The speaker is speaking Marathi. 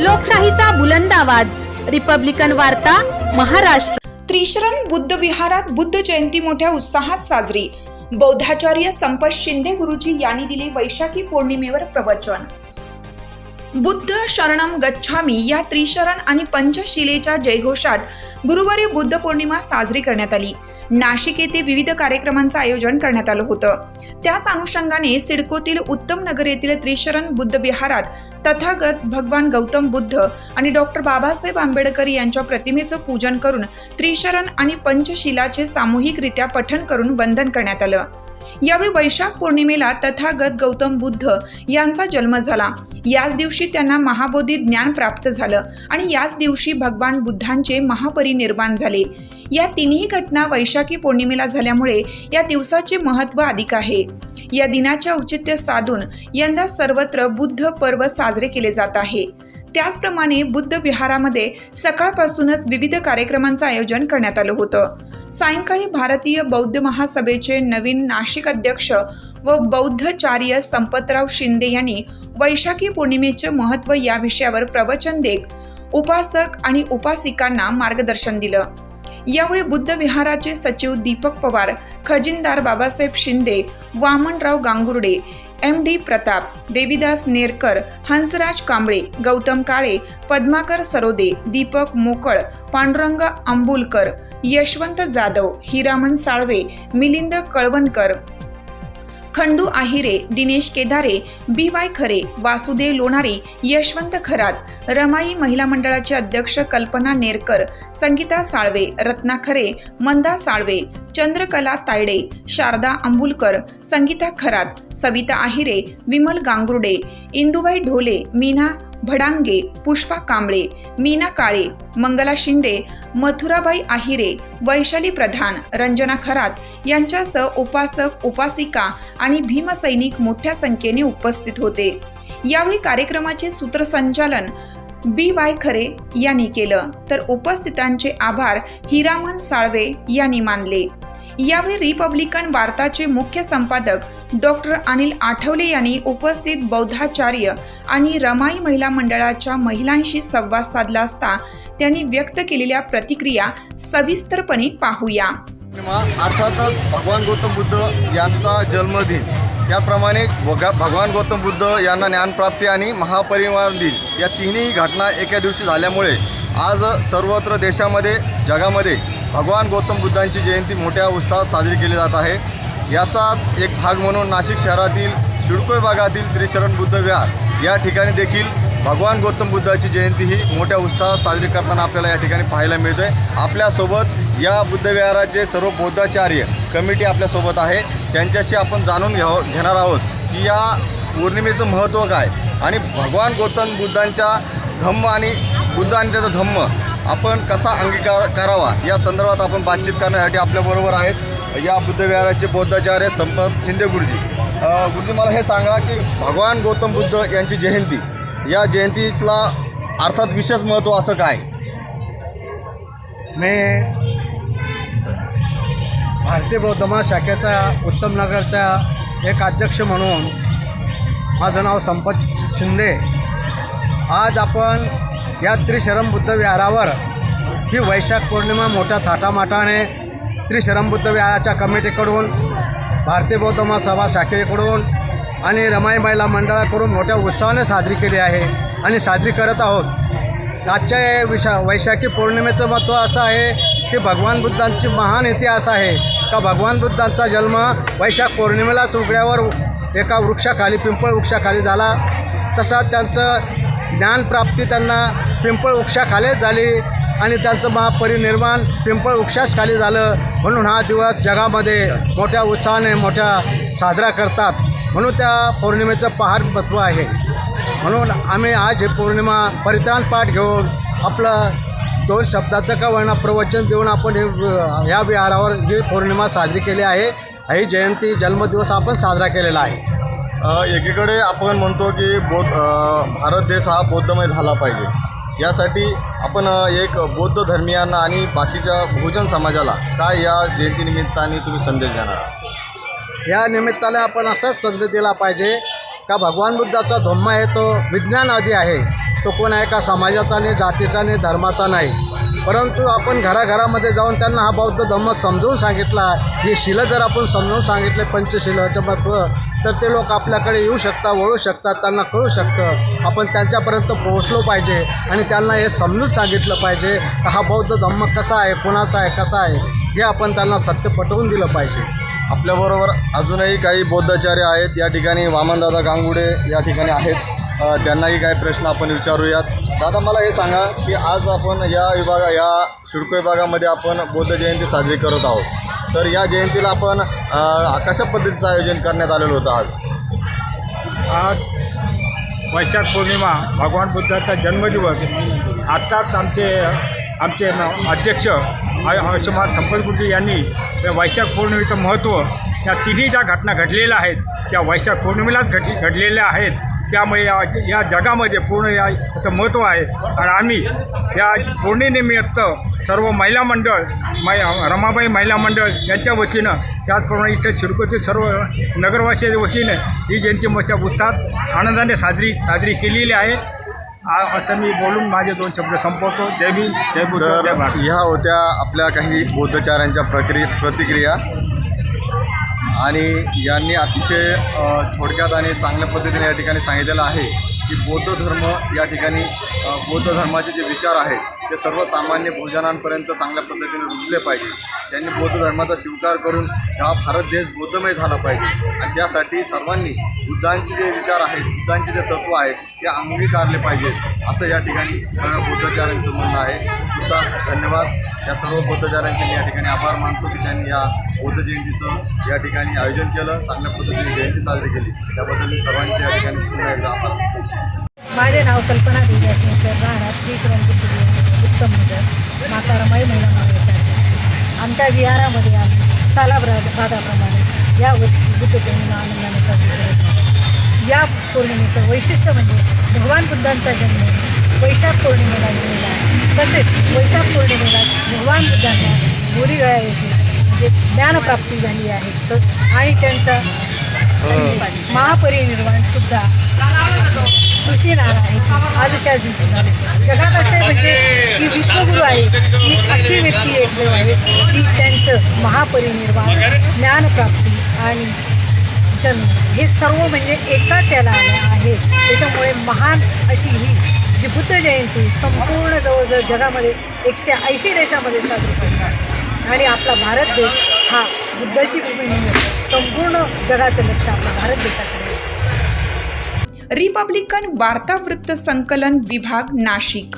लोकशाहीचा बुलंद आवाज. रिपब्लिकन वार्ता महाराष्ट्र. त्रिशरण बुद्ध विहारात बुद्ध जयंती मोठ्या उत्साहात साजरी. बौद्धाचार्य संपत शिंदे गुरुजी यांनी दिले वैशाखी पौर्णिमेवर प्रवचन. बुद्ध शरणम गच्छामी. या त्रिशरण आणि पंचशिलेच्या जयघोषात गुरुवारी बुद्ध पौर्णिमा साजरी करण्यात आली. नाशिक येथे विविध कार्यक्रमांचं आयोजन करण्यात आलं होतं. त्याच अनुषंगाने सिडकोतील उत्तम नगर येथील त्रिशरण बुद्ध विहारात तथागत भगवान गौतम बुद्ध आणि डॉक्टर बाबासाहेब आंबेडकर यांच्या प्रतिमेचं पूजन करून त्रिशरण आणि पंचशिलाचे सामूहिकरित्या पठण करून वंदन करण्यात आलं. यावेळी वैशाख पौर्णिमेला तथागत गौतम बुद्ध यांचा जन्म झाला. याच दिवशी त्यांना महाबोधी ज्ञान प्राप्त झालं आणि याच दिवशी भगवान बुद्धांचे महापरिनिर्वाण झाले. या तिन्ही घटना वैशाखी पौर्णिमेला झाल्यामुळे या दिवसाचे महत्त्व अधिक आहे. या दिनाचे औचित्य साधून यंदा सर्वत्र बुद्ध पर्व साजरे केले जात आहे. त्याचप्रमाणे बुद्ध विहारामध्ये सकाळपासूनच विविध कार्यक्रमांचं आयोजन करण्यात आलं होतं. सायंकाळी भारतीय बौद्ध महासभेचे नवीन नाशिक अध्यक्ष व बौद्धचार्य संपतराव शिंदे यांनी वैशाखी पौर्णिमेचे महत्त्व या विषयावर प्रवचन देत उपासक आणि उपासिकांना मार्गदर्शन दिलं. यावेळी बुद्ध विहाराचे सचिव Deepak Pawar खजिनदार Babasaheb Shinde Vamanrao Gangurde M D Pratap Devidas Nerkar Hansraj Kamble Gautam Kale Padmakar Sarode Deepak Mokal Pandurang Ambulkar Yashwant Jadhav Hiraman Salve Milind Kalwankar. Khandu Ahire Dinesh Kedare B Y Khare Vasudev Lonare Yashwant Kharat Ramai महिला मंडळाचे अध्यक्ष कल्पना नेरकर संगीता साळवे रत्ना खरे मंदा साळवे चंद्रकला तायडे शारदा अंबुलकर संगीता खरात सविता आहिरे विमल गांगुर्डे इंदुबाई ढोले मीना भडांगे पुष्पा कांबळे मीना काळे मंगला शिंदे मथुराबाई आहिरे वैशाली प्रधान रंजना खरात यांच्यासह उपासक उपासिका आणि भीमसैनिक मोठ्या संख्येने उपस्थित होते. यावेळी कार्यक्रमाचे सूत्रसंचालन बी वाय खरे यांनी केलं. तर उपस्थितांचे आभार हिरामन साळवे यांनी मानले. यावेळी रिपब्लिकन वार्ताचे मुख्य संपादक डॉक्टर अनिल आठवले यांनी उपस्थित बौद्धाचार्य आणि रमाई महिला मंडळाच्या महिलांशी संवाद साधला असता त्यांनी व्यक्त केलेल्या प्रतिक्रिया सविस्तरपणे पाहूया. अर्थातच भगवान गौतम बुद्ध यांचा जन्मदिन. त्याचप्रमाणे भगवान गौतम बुद्ध यांना ज्ञानप्राप्ती आणि महापरिवार दिन या तिन्ही घटना एका दिवशी झाल्यामुळे आज सर्वत्र देशामध्ये जगामध्ये भगवान गौतम बुद्धांची जयंती मोठ्या उत्साहात साजरी केली जात आहे. याचाच एक भाग म्हणून नाशिक शहरातील शिडकोय भागातील त्रिशरण बुद्ध विहार या ठिकाणी देखील भगवान गौतम बुद्धाची जयंती ही मोठ्या उत्साहात साजरी करताना आपल्याला या ठिकाणी पाहायला मिळते आपल्यासोबत या बुद्धविहाराचे सर्व बौद्धाचार्य कमिटी आपल्यासोबत आहे. त्यांच्याशी आपण जाणून घ्याव घेणार आहोत की या पौर्णिमेचं महत्त्व काय आणि भगवान गौतम बुद्धांच्या धम्म आणि बुद्ध आणि त्याचा धम्म आपण कसा अंगीकार करावा या संदर्भात आपण बातचीत करण्यासाठी आपल्याबरोबर आहेत. या बुद्धविहाराचे बौद्धाचार्य संपत शिंदे गुरुजी. गुरुजी मला हे सांगा की भगवान गौतम बुद्ध यांची जयंती या जयंतीतला अर्थात विशेष महत्त्व असं काय? मी भारतीय बौद्ध महाशाखेचा उत्तम नगरचा एक अध्यक्ष म्हणून माझं नाव संपत शिंदे. आज आपण या त्रिशरम बुद्ध विहारावर ही वैशाख पौर्णिमा मोठ्या थाटामाटाने त्रिशरम बुद्ध विहाराच्या कमिटीकडून भारतीय बौद्ध महासभा शाखेकडून आणि रमाई महिला मंडळाकडून मोठ्या उत्साहाने साजरी केली आहे आणि साजरी करत आहोत. आजच्या विशा वैशाखी पौर्णिमेचं महत्त्व असं आहे की भगवान बुद्धांची महान इतिहास आहे का भगवान बुद्धांचा जन्म वैशाख पौर्णिमेलाच उघड्यावर एका वृक्षाखाली पिंपळ वृक्षाखाली झाला. तसा त्यांचं ज्ञानप्राप्ती त्यांना पिंपळ वृक्षाखालीच झाली. आणि त्यांचं महापरिनिर्माण पिंपळ वृक्षाच खाली झालं. म्हणून हा दिवस जगामध्ये मोठ्या उत्साहाने मोठ्या साजरा करतात. म्हणून त्या पौर्णिमेचं पहार महत्त्व आहे. म्हणून आम्ही आज हे पौर्णिमा परित्राण पाठ घेऊन आपलं दोन शब्दाचं का वर्ण प्रवचन देऊन आपण हे या विहारावर ही पौर्णिमा साजरी केली आहे. ही जयंती जन्मदिवस आपण साजरा केलेला आहे. एकीकडे आपण म्हणतो की बौद्ध भारत देश हा बौद्धमय झाला पाहिजे. यासाठी आपण एक बौद्ध धर्मियांना आणि बाकीच्या बहुजन समाजाला काय या जयंतीनिमित्ताने तुम्ही संदेश देणार आहात? या निमित्ताने आपण असाच संदेश दिला पाहिजे का भगवान बुद्धाचा धम्म आहे तो विज्ञान आधी आहे. तो कोण आहे का समाजाचा नाही जातीचा नाही धर्माचा नाही. परंतु आपण घराघरामध्ये जाऊन त्यांना हा बौद्ध धम्म समजवून सांगितला ही शिलं जर आपण समजवून सांगितले पंचशिलाचं महत्त्व तर ते लोक आपल्याकडे येऊ शकतात वळू शकतात त्यांना कळू शकतं. आपण त्यांच्यापर्यंत पोहोचलो पाहिजे आणि त्यांना हे समजून सांगितलं पाहिजे हा बौद्ध धम्म कसा आहे कोणाचा आहे कसा आहे हे आपण त्यांना सत्य पटवून दिलं पाहिजे. आपल्याबरोबर अजूनही काही बौद्धाचार्य आहेत. या ठिकाणी वामनदादा गांगुडे या ठिकाणी आहेत. त्यांनाही काही प्रश्न आपण विचारूयात. दादा मला हे सांगा की आज आपण या विभागा या शिडको विभागामध्ये आपण बौद्ध जयंती साजरी करत आहोत. तर या जयंतीला आपण कशा पद्धतीचं आयोजन करण्यात आलेलं होतं आज? आज वैशाख पौर्णिमा भगवान बुद्धाचा जन्मदिवस. आत्ताच आमचे आमचे अध्यक्ष आय आयुष्यमान संपतगुरुजी यांनी वैशाख पौर्णिमेचं महत्त्व या तिन्ही ज्या घटना घडलेल्या आहेत त्या वैशाख पौर्णिमेलाच घट घडलेल्या आहेत. त्यामुळे या या जगामध्ये पूर्ण या याचं महत्त्व आहे. आणि आम्ही या पौर्णिमेनिमित्त सर्व महिला मंडळ मै रमाबाई महिला मंडळ यांच्या वतीनं त्याचप्रमाणे इथं सिडकोचे सर्व नगरवासियाच्या वतीने ही जयंती मोठ्या उत्साहात आनंदाने साजरी साजरी केलेली आहे. आ- असं मी बोलून माझे दोन शब्द संपवतो. जय भीम जय बुद्ध जय तर भारत. ह्या होत्या आपल्या काही बौद्धचार्यांच्या प्रक्रिया प्रतिक्रिया. आणि यांनी अतिशय थोडक्यात आणि चांगल्या पद्धतीने या ठिकाणी सांगितलेलं आहे की बौद्ध धर्म या ठिकाणी बौद्ध धर्माचे जे विचार आहेत ते सर्वसामान्य भोजनांपर्यंत चांगल्या पद्धतीने रुजले पाहिजे. त्यांनी बौद्ध धर्माचा स्वीकार करून हा भारत देश बौद्धमय झाला पाहिजे. आणि त्यासाठी सर्वांनी बुद्धांचे जे विचार आहेत बुद्धांचे जे तत्त्व आहेत ते अंगीकारले पाहिजेत असं या ठिकाणी सर्व म्हणणं आहे. होता धन्यवाद. या सर्व बौद्धचार्यांचे मी या ठिकाणी आभार मानतो की त्यांनी या बौद्ध जयंतीचं या ठिकाणी आयोजन केलं चांगल्या पद्धतीने जयंती साजरी केली. त्याबद्दल मी सर्वांचे या ठिकाणी पुन्हा एकदा आभार मानतो. माझे नाव कल्पना देवी असण्याचं राहणार. श्री श्रमपुत्री उत्तम नगर माता रमाई महिला महाविद्यालय आमच्या विहारामध्ये आम्ही सालाभरादाप्रमाणे यावर्षी बुद्ध पौर्णिमा आनंदाने साजरी करत या पौर्णिमेचं वैशिष्ट्य म्हणजे भगवान बुद्धांचा जन्म वैशाख पौर्णिमेला आहे. तसेच वैशाख पौर्णिमेला भगवान बुद्धांना बोरीगळा येथे म्हणजे ज्ञानप्राप्ती झाली आहे. तर आणि त्यांचा महापरिनिर्वाण सुद्धा नाना आहे आजच्याच दिवशी जगात असे म्हणजे की विश्वगुरू आहे ही अशी व्यक्ती एकमेव आहे की त्यांचं महापरिनिर्वाण ज्ञानप्राप्ती आणि जन्म हे सर्व म्हणजे एकाच याला आलं आहे. त्याच्यामुळे महान अशी ही जी बुद्ध जयंती संपूर्ण जवळजवळ जगामध्ये एकशे ऐंशी देशामध्ये साजरी करतात. आणि आपला भारत देश हा बुद्धाची भूमी म्हणून संपूर्ण जगाचं लक्ष आपल्या भारत देशाकडे असतं. रिपब्लिकन वार्तावृत्त संकलन विभाग नाशिक.